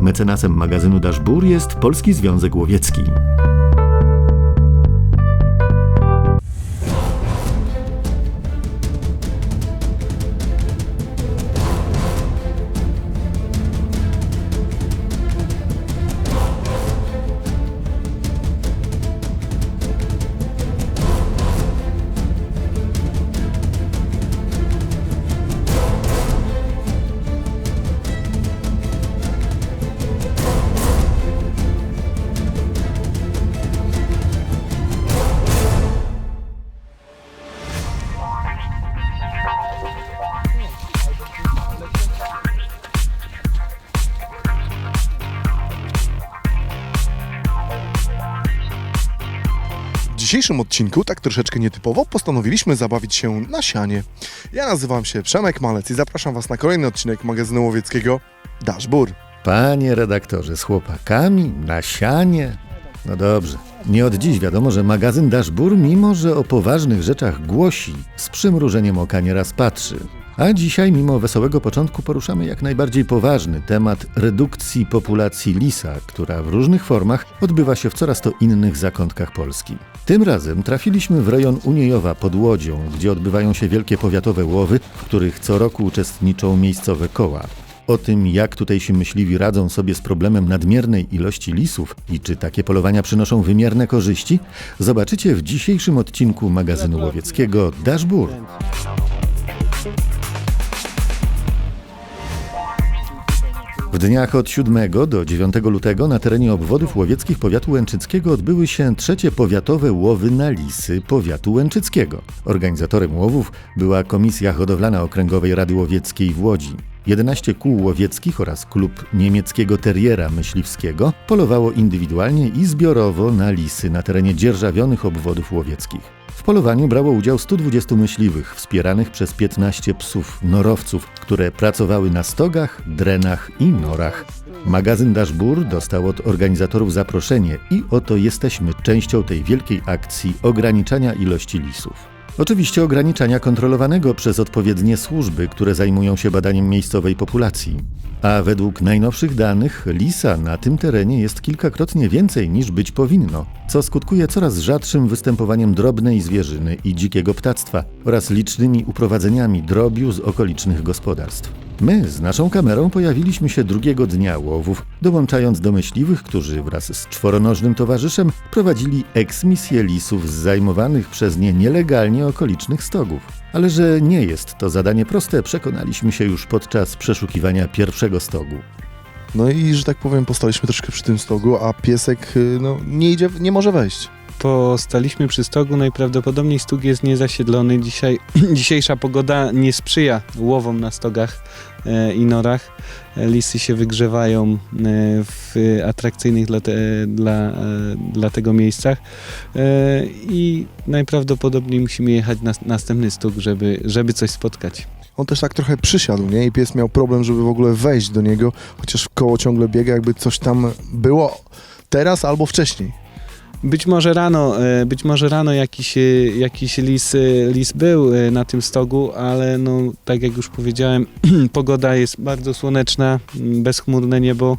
Mecenasem magazynu Dashbur jest Polski Związek Łowiecki. Dzisiejszym odcinku, tak troszeczkę nietypowo, postanowiliśmy zabawić się na sianie. Ja nazywam się Przemek Malec i zapraszam Was na kolejny odcinek magazynu łowieckiego Dashbur. Panie redaktorze, z chłopakami na sianie? No dobrze. Nie od dziś wiadomo, że magazyn Dashbur, mimo że o poważnych rzeczach głosi, z przymrużeniem oka nieraz patrzy. A dzisiaj, mimo wesołego początku, poruszamy jak najbardziej poważny temat redukcji populacji lisa, która w różnych formach odbywa się w coraz to innych zakątkach Polski. Tym razem trafiliśmy w rejon Uniejowa pod Łodzią, gdzie odbywają się wielkie powiatowe łowy, w których co roku uczestniczą miejscowe koła. O tym, jak tutejsi myśliwi radzą sobie z problemem nadmiernej ilości lisów i czy takie polowania przynoszą wymierne korzyści, zobaczycie w dzisiejszym odcinku magazynu łowieckiego Dashbur. W dniach od 7 do 9 lutego na terenie obwodów łowieckich powiatu łęczyckiego odbyły się trzecie powiatowe łowy na lisy powiatu łęczyckiego. Organizatorem łowów była Komisja Hodowlana Okręgowej Rady Łowieckiej w Łodzi. 11 kół łowieckich oraz klub niemieckiego teriera myśliwskiego polowało indywidualnie i zbiorowo na lisy na terenie dzierżawionych obwodów łowieckich. W polowaniu brało udział 120 myśliwych, wspieranych przez 15 psów, norowców, które pracowały na stogach, drenach i norach. Magazyn Dashbur dostał od organizatorów zaproszenie i oto jesteśmy częścią tej wielkiej akcji ograniczania ilości lisów. Oczywiście ograniczania kontrolowanego przez odpowiednie służby, które zajmują się badaniem miejscowej populacji. A według najnowszych danych lisa na tym terenie jest kilkakrotnie więcej niż być powinno, co skutkuje coraz rzadszym występowaniem drobnej zwierzyny i dzikiego ptactwa oraz licznymi uprowadzeniami drobiu z okolicznych gospodarstw. My z naszą kamerą pojawiliśmy się drugiego dnia łowów, dołączając do myśliwych, którzy wraz z czworonożnym towarzyszem prowadzili eksmisję lisów z zajmowanych przez nie nielegalnie okolicznych stogów. Ale że nie jest to zadanie proste, przekonaliśmy się już podczas przeszukiwania pierwszego stogu. No i, że tak powiem, postaliśmy troszkę przy tym stogu, a piesek y, no, nie idzie, nie może wejść. Postaliśmy przy stogu, najprawdopodobniej stóg jest niezasiedlony. Dzisiaj, dzisiejsza pogoda nie sprzyja łowom na stogach e, i norach. E, Lisy się wygrzewają e, w atrakcyjnych dla, te, dla, dla tego miejscach i najprawdopodobniej musimy jechać na następny stóg, żeby, żeby coś spotkać. On też tak trochę przysiadł, nie? I pies miał problem, żeby w ogóle wejść do niego, chociaż koło ciągle biega, jakby coś tam było teraz albo wcześniej. Być może rano, e, być może rano jakiś, e, jakiś lis, e, lis był na tym stogu, ale no, tak jak już powiedziałem, pogoda jest bardzo słoneczna, m, bezchmurne niebo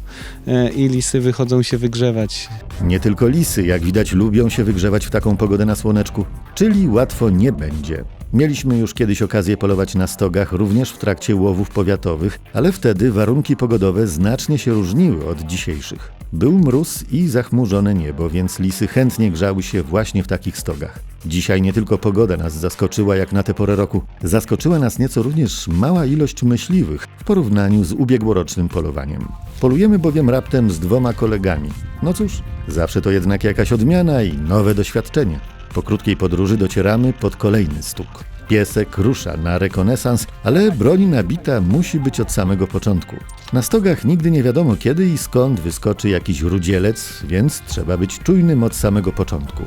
i lisy wychodzą się wygrzewać. Nie tylko lisy, jak widać, lubią się wygrzewać w taką pogodę na słoneczku, czyli łatwo nie będzie. Mieliśmy już kiedyś okazję polować na stogach, również w trakcie łowów powiatowych, ale wtedy warunki pogodowe znacznie się różniły od dzisiejszych. Był mróz i zachmurzone niebo, więc lisy chętnie grzały się właśnie w takich stogach. Dzisiaj nie tylko pogoda nas zaskoczyła jak na tę porę roku, zaskoczyła nas nieco również mała ilość myśliwych w porównaniu z ubiegłorocznym polowaniem. Polujemy bowiem raptem z dwoma kolegami. No cóż, zawsze to jednak jakaś odmiana i nowe doświadczenie. Po krótkiej podróży docieramy pod kolejny stóg. Piesek rusza na rekonesans, ale broń nabita musi być od samego początku. Na stogach nigdy nie wiadomo kiedy i skąd wyskoczy jakiś rudzielec, więc trzeba być czujnym od samego początku.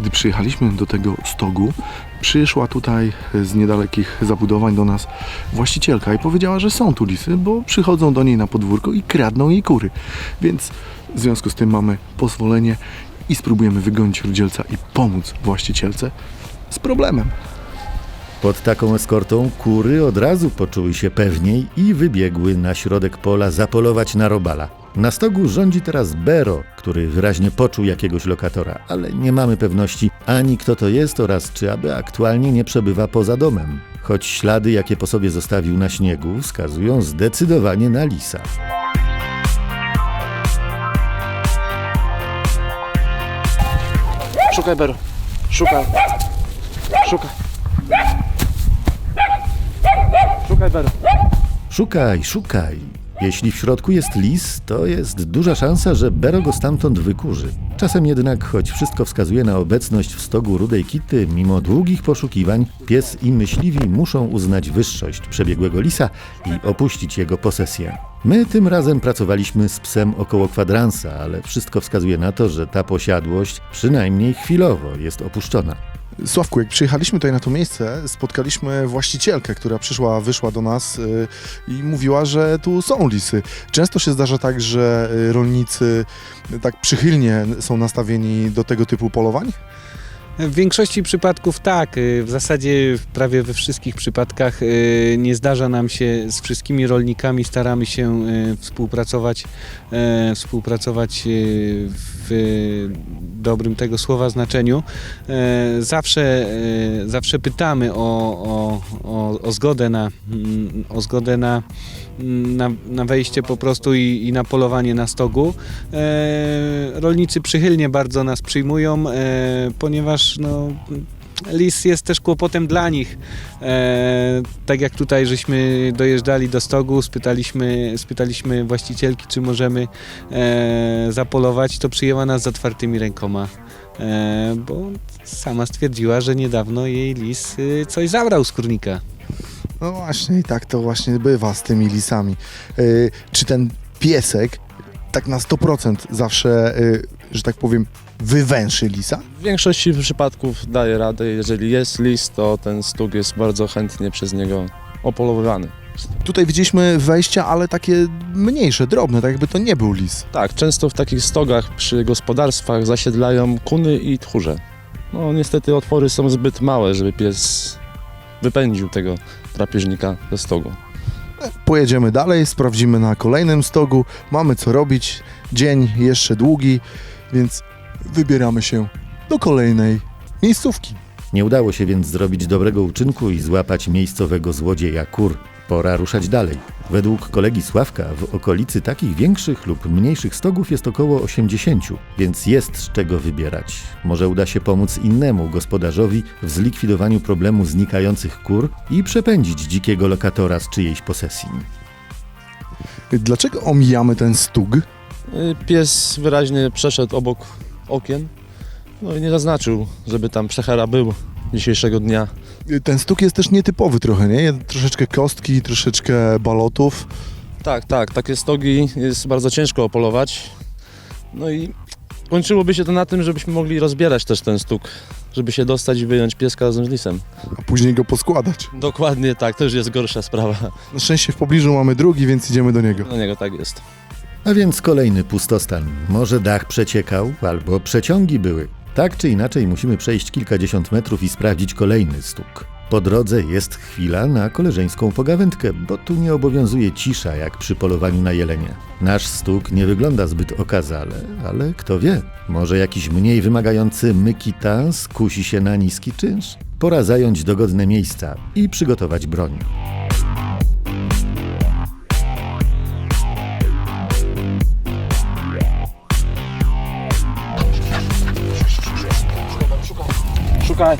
Gdy przyjechaliśmy do tego stogu, przyszła tutaj z niedalekich zabudowań do nas właścicielka i powiedziała, że są tu lisy, bo przychodzą do niej na podwórko i kradną jej kury. Więc w związku z tym mamy pozwolenie i spróbujemy wygonić rudzielca i pomóc właścicielce z problemem. Pod taką eskortą kury od razu poczuły się pewniej i wybiegły na środek pola zapolować na robala. Na stogu rządzi teraz Bero, który wyraźnie poczuł jakiegoś lokatora, ale nie mamy pewności ani kto to jest oraz czy aby aktualnie nie przebywa poza domem. Choć ślady, jakie po sobie zostawił na śniegu, wskazują zdecydowanie na lisa. Szukaj, Bero. Szukaj. Szukaj. Szukaj, Bero. Szukaj, szukaj. Jeśli w środku jest lis, to jest duża szansa, że Bero go stamtąd wykurzy. Czasem jednak, choć wszystko wskazuje na obecność w stogu rudej kity, mimo długich poszukiwań, pies i myśliwi muszą uznać wyższość przebiegłego lisa i opuścić jego posesję. My tym razem pracowaliśmy z psem około kwadransa, ale wszystko wskazuje na to, że ta posiadłość przynajmniej chwilowo jest opuszczona. Sławku, jak przyjechaliśmy tutaj na to miejsce, spotkaliśmy właścicielkę, która przyszła, wyszła do nas y, i mówiła, że tu są lisy. Często się zdarza tak, że y, rolnicy tak przychylnie są nastawieni do tego typu polowań? W większości przypadków tak. y, W zasadzie prawie we wszystkich przypadkach y, nie zdarza nam się z wszystkimi rolnikami, staramy się y, współpracować, e, współpracować w dobrym tego słowa znaczeniu. E, Zawsze, e, zawsze pytamy o, o, o, o zgodę na, mm, o zgodę na, na, na wejście po prostu i, i na polowanie na stogu. E, rolnicy przychylnie bardzo nas przyjmują, e, ponieważ no, lis jest też kłopotem dla nich. E, tak jak tutaj żeśmy dojeżdżali do stogu, spytaliśmy, spytaliśmy właścicielki, czy możemy e, zapolować, to przyjęła nas z otwartymi rękoma. E, bo sama stwierdziła, że niedawno jej lis y, coś zabrał z kurnika. No właśnie, i tak to właśnie bywa z tymi lisami. Y, czy ten piesek tak na 100% zawsze, y, że tak powiem, wywęszy lisa? W większości przypadków daje radę. Jeżeli jest list, to ten stuk jest bardzo chętnie przez niego opolowywany. Tutaj widzieliśmy wejścia, ale takie mniejsze, drobne, tak jakby to nie był lis. Tak, często w takich stogach przy gospodarstwach zasiedlają kuny i tchórze. No niestety otwory są zbyt małe, żeby pies wypędził tego drapieżnika ze stogu. Pojedziemy dalej, sprawdzimy na kolejnym stogu. Mamy co robić. Dzień jeszcze długi, więc wybieramy się do kolejnej miejscówki. Nie udało się więc zrobić dobrego uczynku i złapać miejscowego złodzieja kur. Pora ruszać dalej. Według kolegi Sławka w okolicy takich większych lub mniejszych stogów jest około 80, więc jest z czego wybierać. Może uda się pomóc innemu gospodarzowi w zlikwidowaniu problemu znikających kur i przepędzić dzikiego lokatora z czyjejś posesji. Dlaczego omijamy ten stug? Y, Pies wyraźnie przeszedł obok okien, no i nie zaznaczył, żeby tam przechara był dzisiejszego dnia. Ten stuk jest też nietypowy trochę, nie? Troszeczkę kostki, troszeczkę balotów. Tak, tak, takie stogi jest bardzo ciężko opolować. No i kończyłoby się to na tym, żebyśmy mogli rozbierać też ten stuk, żeby się dostać i wyjąć pieska razem z lisem. a później go poskładać. Dokładnie tak, to już jest gorsza sprawa. Na szczęście w pobliżu mamy drugi, więc idziemy do niego. Do niego tak jest. A więc kolejny pustostan. Może dach przeciekał, albo przeciągi były. Tak czy inaczej musimy przejść kilkadziesiąt metrów i sprawdzić kolejny stuk. Po drodze jest chwila na koleżeńską pogawędkę, bo tu nie obowiązuje cisza jak przy polowaniu na jelenie. Nasz stuk nie wygląda zbyt okazale, ale kto wie, może jakiś mniej wymagający mykita skusi się na niski czynsz? Pora zająć dogodne miejsca i przygotować broń. Szukaj,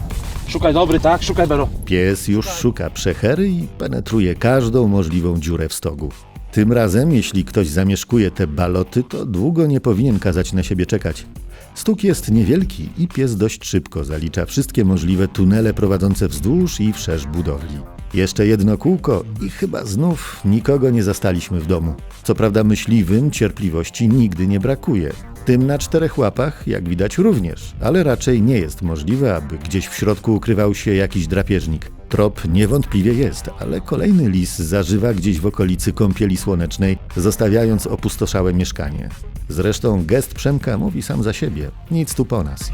szukaj dobry, tak? Szukaj Bero. Pies już szuka przechery i penetruje każdą możliwą dziurę w stogu. Tym razem, jeśli ktoś zamieszkuje te baloty, to długo nie powinien kazać na siebie czekać. Stuk jest niewielki i pies dość szybko zalicza wszystkie możliwe tunele prowadzące wzdłuż i wszerz budowli. Jeszcze jedno kółko i chyba znów nikogo nie zastaliśmy w domu. Co prawda myśliwym cierpliwości nigdy nie brakuje. Tym na czterech łapach, jak widać, również, ale raczej nie jest możliwe, aby gdzieś w środku ukrywał się jakiś drapieżnik. Trop niewątpliwie jest, ale kolejny lis zażywa gdzieś w okolicy kąpieli słonecznej, zostawiając opustoszałe mieszkanie. Zresztą gest Przemka mówi sam za siebie. Nic tu po nas.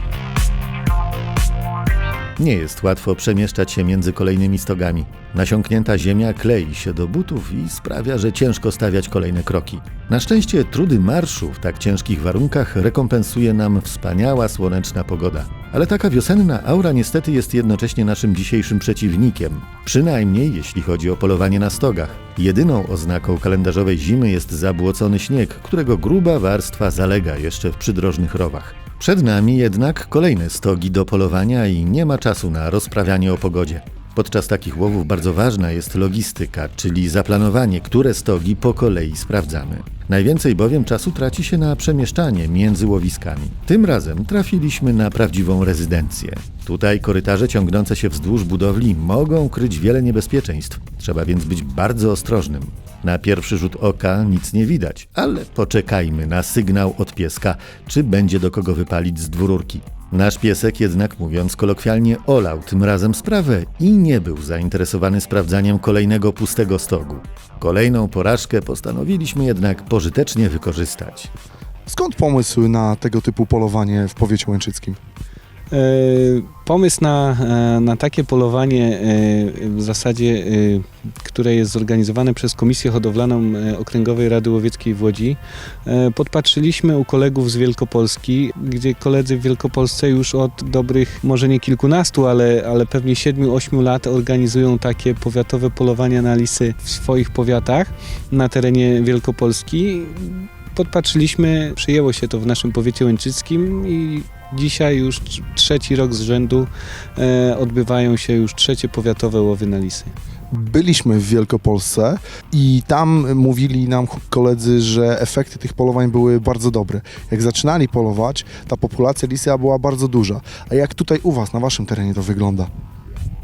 Nie jest łatwo przemieszczać się między kolejnymi stogami. Nasiąknięta ziemia klei się do butów i sprawia, że ciężko stawiać kolejne kroki. Na szczęście trudy marszu w tak ciężkich warunkach rekompensuje nam wspaniała słoneczna pogoda. Ale taka wiosenna aura niestety jest jednocześnie naszym dzisiejszym przeciwnikiem. Przynajmniej jeśli chodzi o polowanie na stogach. Jedyną oznaką kalendarzowej zimy jest zabłocony śnieg, którego gruba warstwa zalega jeszcze w przydrożnych rowach. Przed nami jednak kolejne stogi do polowania i nie ma czasu na rozprawianie o pogodzie. Podczas takich łowów bardzo ważna jest logistyka, czyli zaplanowanie, które stogi po kolei sprawdzamy. Najwięcej bowiem czasu traci się na przemieszczanie między łowiskami. Tym razem trafiliśmy na prawdziwą rezydencję. Tutaj korytarze ciągnące się wzdłuż budowli mogą kryć wiele niebezpieczeństw. Trzeba więc być bardzo ostrożnym. Na pierwszy rzut oka nic nie widać, ale poczekajmy na sygnał od pieska, czy będzie do kogo wypalić z dwururki. Nasz piesek jednak, mówiąc kolokwialnie, olał tym razem sprawę i nie był zainteresowany sprawdzaniem kolejnego pustego stogu. Kolejną porażkę postanowiliśmy jednak pożytecznie wykorzystać. Skąd pomysł na tego typu polowanie w powiecie łęczyckim? E, Pomysł na, e, na takie polowanie e, w zasadzie, które jest zorganizowane przez Komisję Hodowlaną Okręgowej Rady Łowieckiej w Łodzi, podpatrzyliśmy u kolegów z Wielkopolski, gdzie koledzy w Wielkopolsce już od dobrych, może nie kilkunastu, ale, ale pewnie siedmiu, ośmiu lat organizują takie powiatowe polowania na lisy w swoich powiatach na terenie Wielkopolski. Podpatrzyliśmy, przyjęło się to w naszym powiecie łęczyckim i Dzisiaj już tr- trzeci rok z rzędu e, odbywają się już trzecie powiatowe łowy na lisy. Byliśmy w Wielkopolsce i tam mówili nam koledzy, że efekty tych polowań były bardzo dobre. Jak zaczynali polować, ta populacja lisia była bardzo duża. A jak tutaj u Was, na Waszym terenie to wygląda?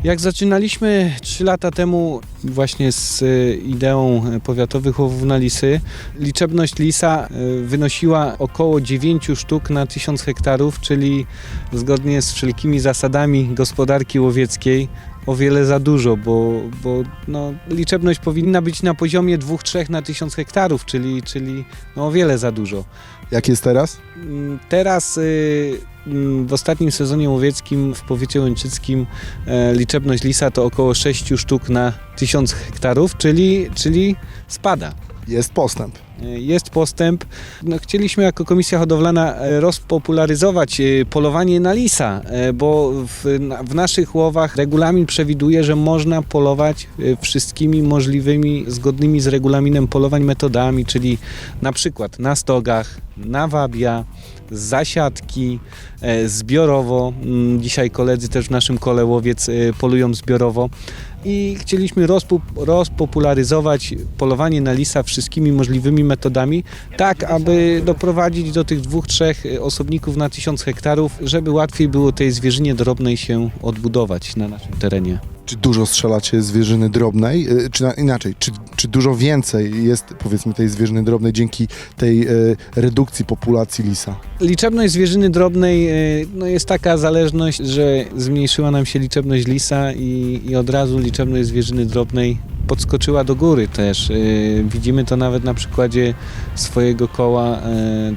Jak zaczynaliśmy 3 lata temu właśnie z e, ideą powiatowych łowów na lisy, liczebność lisa e, wynosiła około 9 sztuk na 1000 hektarów, czyli zgodnie z wszelkimi zasadami gospodarki łowieckiej o wiele za dużo, bo, bo no, liczebność powinna być na poziomie 2-3 na 1000 hektarów, czyli, czyli no, o wiele za dużo. Jak jest teraz? Mm, Teraz y, mm, w ostatnim sezonie łowieckim w powiecie łęczyckim e, liczebność lisa to około 6 sztuk na 1000 hektarów, czyli, czyli spada. Jest postęp. Jest postęp. No, chcieliśmy jako Komisja Hodowlana e, rozpopularyzować e, polowanie na lisa, e, bo w, w naszych łowach regulamin przewiduje, że można polować wszystkimi możliwymi, zgodnymi z regulaminem polowań metodami, czyli na przykład na stogach, na wabia, zasiadki, zbiorowo. Mm, Dzisiaj koledzy też w naszym kole łowiec polują zbiorowo i chcieliśmy rozpo, rozpopularyzować polowanie na lisa wszystkimi możliwymi metodami, tak aby doprowadzić do tych dwóch, trzech e, osobników na tysiąc hektarów, żeby łatwiej było tej zwierzynie drobnej się odbudować na naszym terenie. Czy dużo strzelacie zwierzyny drobnej? Y, Czy na, inaczej, czy, czy dużo więcej jest powiedzmy tej zwierzyny drobnej dzięki tej y, redukcji populacji lisa? Liczebność zwierzyny drobnej e, no jest taka zależność, że zmniejszyła nam się liczebność lisa i, i od razu liczebność zwierzyny drobnej podskoczyła do góry też. E, Widzimy to nawet na przykładzie swojego koła e,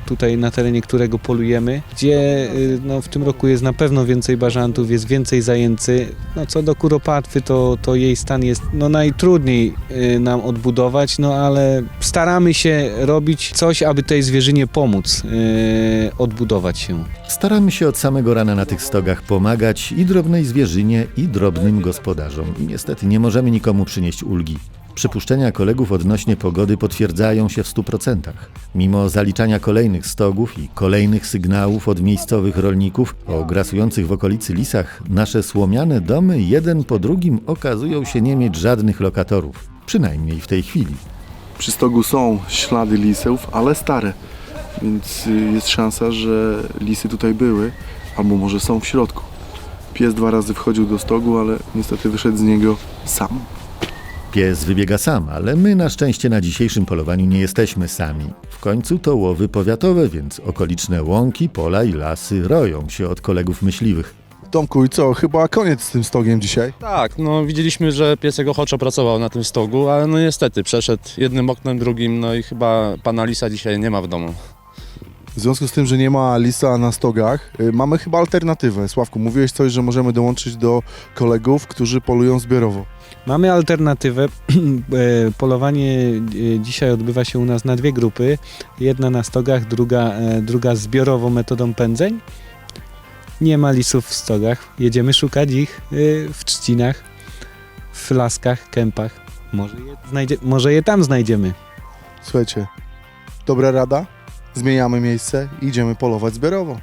tutaj na terenie którego polujemy, gdzie e, no, w tym roku jest na pewno więcej bażantów, jest więcej zajęcy. No, co do kuropatwy, to, to jej stan jest no, najtrudniej nam odbudować, no ale staramy się robić coś, aby tej zwierzynie pomóc odbudować się. Staramy się od samego rana na tych stogach pomagać i drobnej zwierzynie, i drobnym gospodarzom. I niestety nie możemy nikomu przynieść ulgi. Przypuszczenia kolegów odnośnie pogody potwierdzają się w 100%. Mimo zaliczania kolejnych stogów i kolejnych sygnałów od miejscowych rolników o grasujących w okolicy lisach, nasze słomiane domy jeden po drugim okazują się nie mieć żadnych lokatorów. Przynajmniej w tej chwili. Przy stogu są ślady lisów, ale stare, więc y, jest szansa, że lisy tutaj były, albo może są w środku. Pies dwa razy wchodził do stogu, ale niestety wyszedł z niego sam. Pies wybiega sam, ale my na szczęście na dzisiejszym polowaniu nie jesteśmy sami. W końcu to łowy powiatowe, więc okoliczne łąki, pola i lasy roją się od kolegów myśliwych. Tomku, i co? Chyba koniec z tym stogiem dzisiaj. Tak, no widzieliśmy, że piesek ochoczo pracował na tym stogu, ale no niestety przeszedł jednym oknem, drugim, no i chyba pana Lisa dzisiaj nie ma w domu. W związku z tym, że nie ma lisa na stogach, y, mamy chyba alternatywę. Sławku, mówiłeś coś, że możemy dołączyć do kolegów, którzy polują zbiorowo. Mamy alternatywę. E, Polowanie e, dzisiaj odbywa się u nas na dwie grupy. Jedna na stogach, druga, e, druga zbiorowo metodą pędzeń. Nie ma lisów w stogach. Jedziemy szukać ich w trzcinach, w laskach, kępach. Może je, znajdzie, może je tam znajdziemy. Słuchajcie, dobra rada, zmieniamy miejsce i idziemy polować zbiorowo.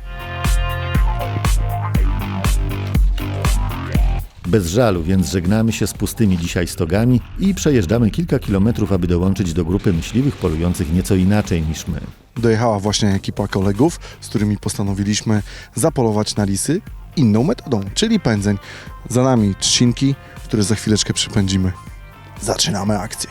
Bez żalu, więc żegnamy się z pustymi dzisiaj stogami i przejeżdżamy kilka kilometrów, aby dołączyć do grupy myśliwych polujących nieco inaczej niż my. Dojechała właśnie ekipa kolegów, z którymi postanowiliśmy zapolować na lisy inną metodą, czyli pędzeń. Za nami trzcinki, które za chwileczkę przypędzimy. Zaczynamy akcję.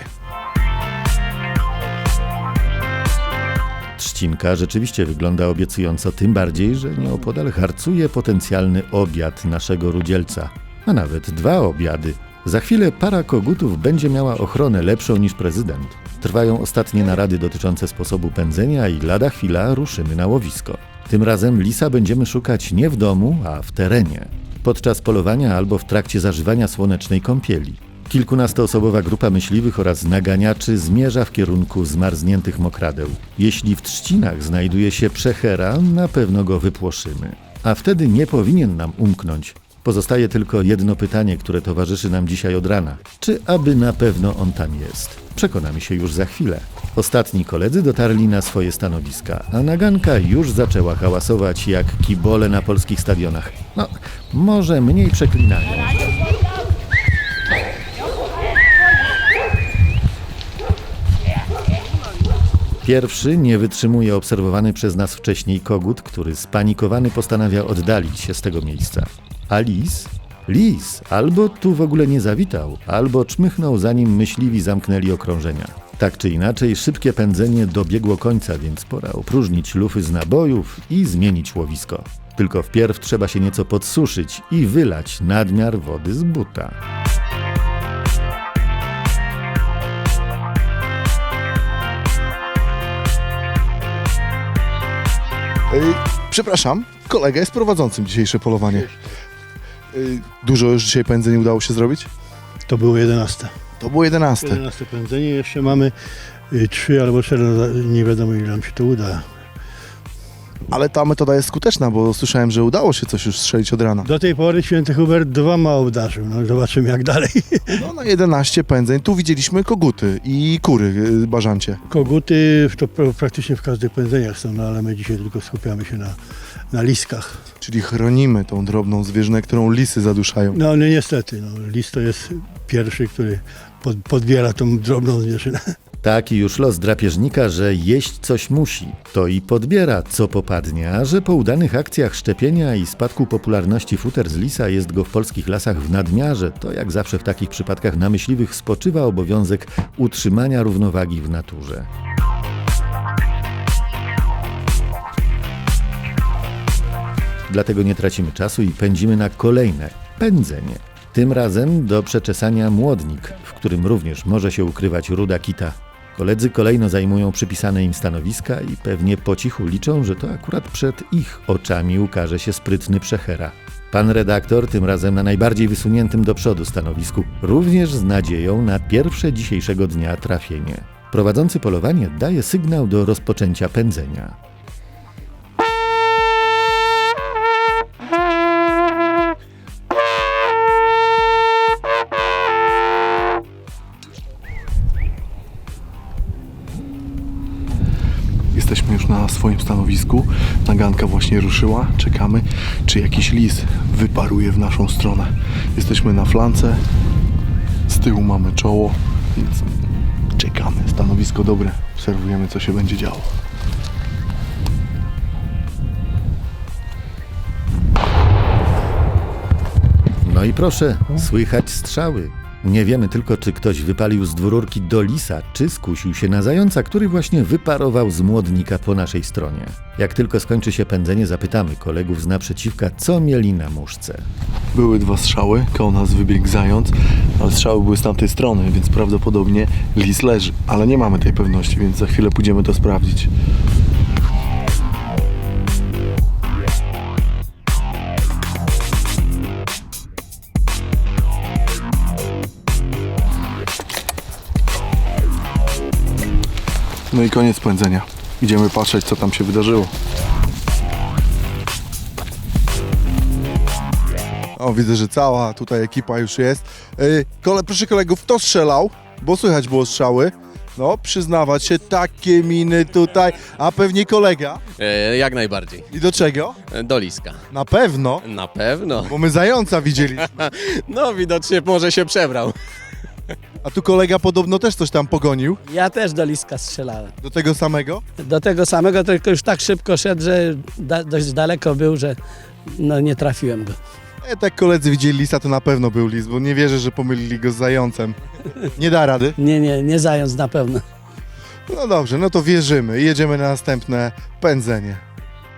Trzcinka rzeczywiście wygląda obiecująco, tym bardziej, że nieopodal harcuje potencjalny obiad naszego rudzielca, a nawet dwa obiady. Za chwilę para kogutów będzie miała ochronę lepszą niż prezydent. Trwają ostatnie narady dotyczące sposobu pędzenia i lada chwila ruszymy na łowisko. Tym razem lisa będziemy szukać nie w domu, a w terenie. Podczas polowania albo w trakcie zażywania słonecznej kąpieli. Kilkunastoosobowa grupa myśliwych oraz naganiaczy zmierza w kierunku zmarzniętych mokradeł. Jeśli w trzcinach znajduje się przechera, na pewno go wypłoszymy. A wtedy nie powinien nam umknąć. Pozostaje tylko jedno pytanie, które towarzyszy nam dzisiaj od rana. Czy aby na pewno on tam jest? Przekonamy się już za chwilę. Ostatni koledzy dotarli na swoje stanowiska, a naganka już zaczęła hałasować jak kibole na polskich stadionach. No, może mniej przeklinają. Pierwszy nie wytrzymuje obserwowany przez nas wcześniej kogut, który spanikowany postanawia oddalić się z tego miejsca. A lis? Lis albo tu w ogóle nie zawitał, albo czmychnął zanim myśliwi zamknęli okrążenia. Tak czy inaczej, szybkie pędzenie dobiegło końca, więc pora opróżnić lufy z nabojów i zmienić łowisko. Tylko wpierw trzeba się nieco podsuszyć i wylać nadmiar wody z buta. Przepraszam, kolega jest prowadzącym dzisiejsze polowanie. Ej, Dużo już dzisiaj pędzeń udało się zrobić? To było 11. To było 11. 11 pędzenie, jeszcze mamy y, trzy albo cztery, no, nie wiadomo ile nam się to uda. Ale ta metoda jest skuteczna, bo słyszałem, że udało się coś już strzelić od rana. Do tej pory święty Hubert dwoma obdarzył, no zobaczymy jak dalej. No na 11 pędzeń tu widzieliśmy koguty i kury y, bażancie. Koguty to pra- praktycznie w każdych pędzeniach są, no ale my dzisiaj tylko skupiamy się na, na liskach. Czyli chronimy tą drobną zwierzynę, którą lisy zaduszają. No ale niestety, no, lis to jest pierwszy, który pod, podbiera tą drobną zwierzynę. Taki już los drapieżnika, że jeść coś musi. To i podbiera, co popadnie, a że po udanych akcjach szczepienia i spadku popularności futer z lisa jest go w polskich lasach w nadmiarze, to jak zawsze w takich przypadkach na myśliwych spoczywa obowiązek utrzymania równowagi w naturze. Dlatego nie tracimy czasu i pędzimy na kolejne pędzenie. Tym razem do przeczesania młodnik, w którym również może się ukrywać ruda kita. Koledzy kolejno zajmują przypisane im stanowiska i pewnie po cichu liczą, że to akurat przed ich oczami ukaże się sprytny przechera. Pan redaktor, tym razem na najbardziej wysuniętym do przodu stanowisku, również z nadzieją na pierwsze dzisiejszego dnia trafienie. Prowadzący polowanie daje sygnał do rozpoczęcia pędzenia. Naganka właśnie ruszyła. Czekamy, czy jakiś lis wyparuje w naszą stronę. Jesteśmy na flance. Z tyłu mamy czoło, więc czekamy. Stanowisko dobre. Obserwujemy, co się będzie działo. No i proszę, słychać strzały. Nie wiemy tylko, czy ktoś wypalił z dwururki do lisa, czy skusił się na zająca, który właśnie wyparował z młodnika po naszej stronie. Jak tylko skończy się pędzenie, zapytamy kolegów z naprzeciwka, co mieli na muszce. Były dwa strzały, koło nas wybiegł zając, ale strzały były z tamtej strony, więc prawdopodobnie lis leży. Ale nie mamy tej pewności, więc za chwilę pójdziemy to sprawdzić. No i koniec pędzenia. Idziemy patrzeć, co tam się wydarzyło. O, widzę, że cała tutaj ekipa już jest. Yy, kole, proszę kolegów, kto strzelał? Bo słychać było strzały. No, przyznawać się, takie miny tutaj, a pewnie kolega. E, jak najbardziej. I do czego? E, Do liska. Na pewno, Na pewno. bo my zająca widzieliśmy. No widocznie może się przebrał. A tu kolega podobno też coś tam pogonił. Ja też do liska strzelałem. Do tego samego? Do tego samego, tylko już tak szybko szedł, że da, dość daleko był, że no, nie trafiłem go. E, tak koledzy widzieli lisa, to na pewno był lis, bo nie wierzę, że pomylili go z zającem. Nie da rady. Nie, nie, nie zając na pewno. No dobrze, no to wierzymy i jedziemy na następne pędzenie.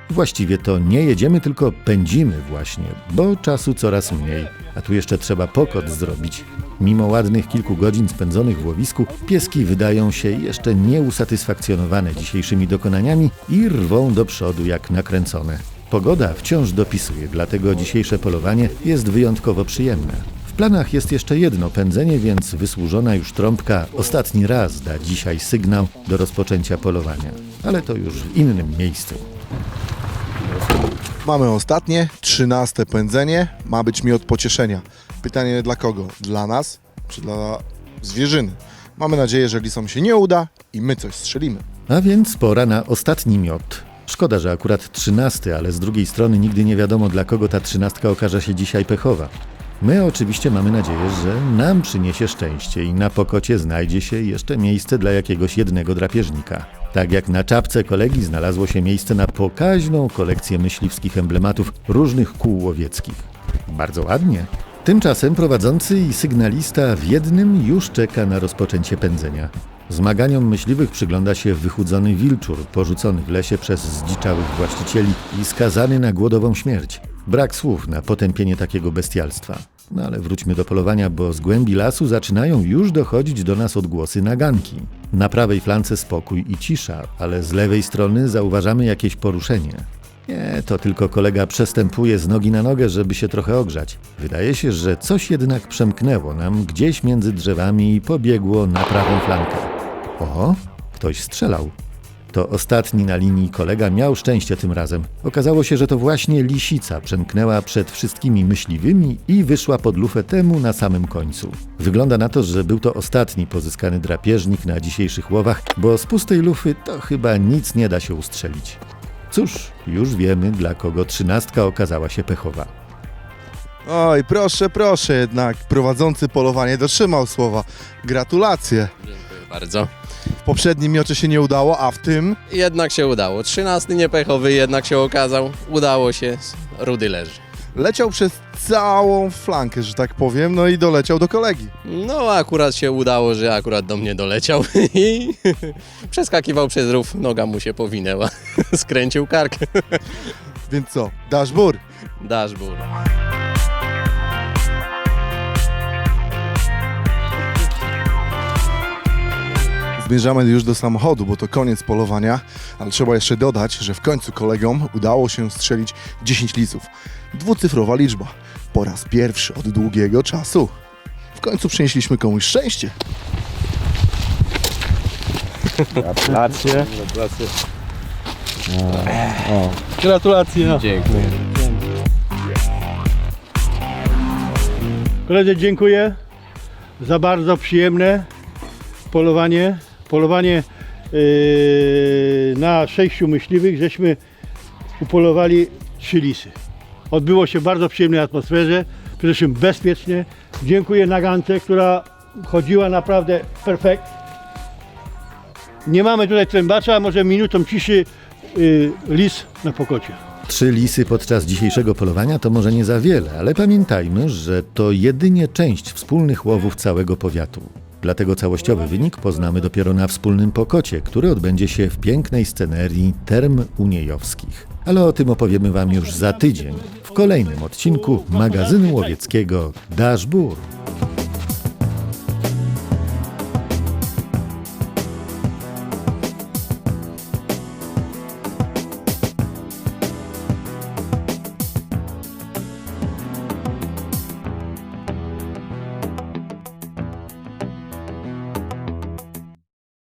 Właściwie to nie jedziemy, tylko pędzimy właśnie, bo czasu coraz mniej, a tu jeszcze trzeba pokot zrobić. Mimo ładnych kilku godzin spędzonych w łowisku, pieski wydają się jeszcze nieusatysfakcjonowane dzisiejszymi dokonaniami i rwą do przodu jak nakręcone. Pogoda wciąż dopisuje, dlatego dzisiejsze polowanie jest wyjątkowo przyjemne. W planach jest jeszcze jedno pędzenie, więc wysłużona już trąbka ostatni raz da dzisiaj sygnał do rozpoczęcia polowania, ale to już w innym miejscu. Mamy ostatnie, trzynaste pędzenie. Ma być miód pocieszenia. Pytanie dla kogo? Dla nas czy dla zwierzyny? Mamy nadzieję, że lisom się nie uda i my coś strzelimy. A więc pora na ostatni miot. Szkoda, że akurat trzynasty, ale z drugiej strony nigdy nie wiadomo, dla kogo ta trzynastka okaże się dzisiaj pechowa. My oczywiście mamy nadzieję, że nam przyniesie szczęście i na pokocie znajdzie się jeszcze miejsce dla jakiegoś jednego drapieżnika. Tak jak na czapce kolegi znalazło się miejsce na pokaźną kolekcję myśliwskich emblematów różnych kół łowieckich. Bardzo ładnie. Tymczasem prowadzący i sygnalista w jednym już czeka na rozpoczęcie pędzenia. Zmaganiom myśliwych przygląda się wychudzony wilczur, porzucony w lesie przez zdziczałych właścicieli i skazany na głodową śmierć. Brak słów na potępienie takiego bestialstwa. No ale wróćmy do polowania, bo z głębi lasu zaczynają już dochodzić do nas odgłosy naganki. Na prawej flance spokój i cisza, ale z lewej strony zauważamy jakieś poruszenie. Nie, to tylko kolega przestępuje z nogi na nogę, żeby się trochę ogrzać. Wydaje się, że coś jednak przemknęło nam gdzieś między drzewami i pobiegło na prawą flankę. O, ktoś strzelał. To ostatni na linii kolega miał szczęście tym razem. Okazało się, że to właśnie lisica przemknęła przed wszystkimi myśliwymi i wyszła pod lufę temu na samym końcu. Wygląda na to, że był to ostatni pozyskany drapieżnik na dzisiejszych łowach, bo z pustej lufy to chyba nic nie da się ustrzelić. Cóż, już wiemy, dla kogo trzynastka okazała się pechowa. Oj, proszę, proszę jednak. Prowadzący polowanie dotrzymał słowa. Gratulacje. Dziękuję bardzo. W poprzednim miocie się nie udało, a w tym Jednak się udało. Trzynasty niepechowy jednak się okazał. Udało się. Rudy leży. Leciał przez całą flankę, że tak powiem, no i doleciał do kolegi. No akurat się udało, że akurat do mnie doleciał i przeskakiwał przez rów. Noga mu się powinęła. Skręcił kark. Więc co, dasz bór? Dashboard. Zmierzamy już do samochodu, bo to koniec polowania, ale trzeba jeszcze dodać, że w końcu kolegom udało się strzelić 10 lisów. Dwucyfrowa liczba. Po raz pierwszy od długiego czasu. W końcu przynieśliśmy komuś szczęście. Gratulacje. Gratulacje. Dziękuję. Koledzy, dziękuję za bardzo przyjemne polowanie. Polowanie yy, na sześciu myśliwych, żeśmy upolowali trzy lisy. Odbyło się w bardzo przyjemnej atmosferze, przede wszystkim bezpiecznie. Dziękuję Nagance, która chodziła naprawdę perfekt. Nie mamy tutaj trębacza, może minutą ciszy yy, lis na pokocie. Trzy lisy podczas dzisiejszego polowania to może nie za wiele, ale pamiętajmy, że to jedynie część wspólnych łowów całego powiatu. Dlatego całościowy wynik poznamy dopiero na wspólnym pokocie, który odbędzie się w pięknej scenerii Term Uniejowskich. Ale o tym opowiemy Wam już za tydzień w kolejnym odcinku magazynu łowieckiego Dashbur.